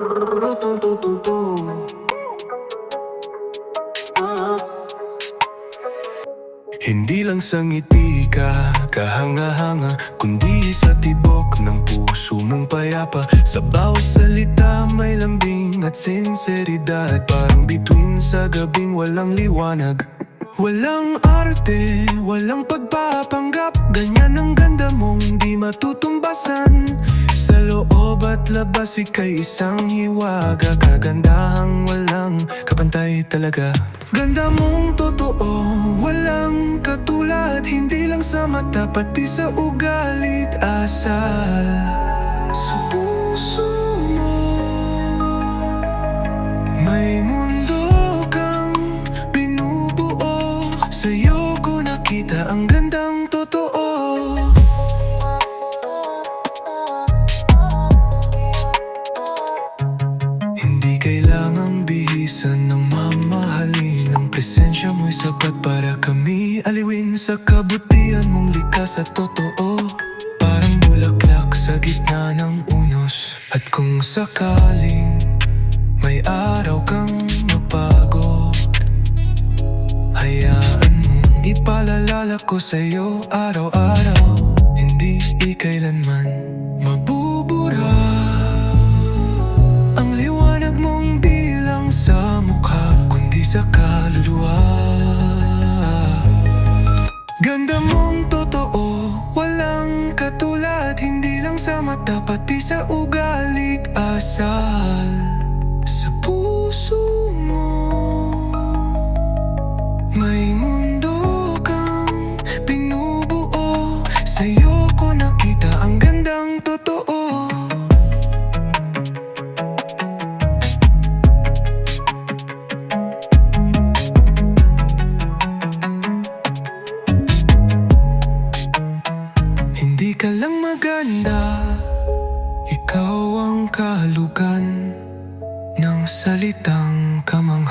Hindi lang sa ngiti ka kahanga-hanga Kundi sa tibok ng puso mong payapa. Sa bawat salita may lambing at sinseridad Parang bituin sa gabing walang liwanag. Walang arte, walang pagpapanggap Ganyan ang ganda mong di matutumbasan Sa loob at labas ika'y isang hiwaga. Kagandahang walang kapantay talaga. Ganda mong totoo, walang katulad. Hindi lang sa mata, pati sa ugalit asal kailangang bihisan ng mamahalin. Ang presensya mo'y sapat para kami aliwin. Sa kabutihan mong likas at totoo Parang bulaklak sa gitna ng unos. At kung sakaling may araw kang mapagod Hayaan mong ipalalala ko sa'yo araw-araw Pati sa ugalit asal Sa puso mo. May mundo kang binubuo. Sa'yo ko nakita ang gandang totoo. Hindi ka lang maganda Ikaw ang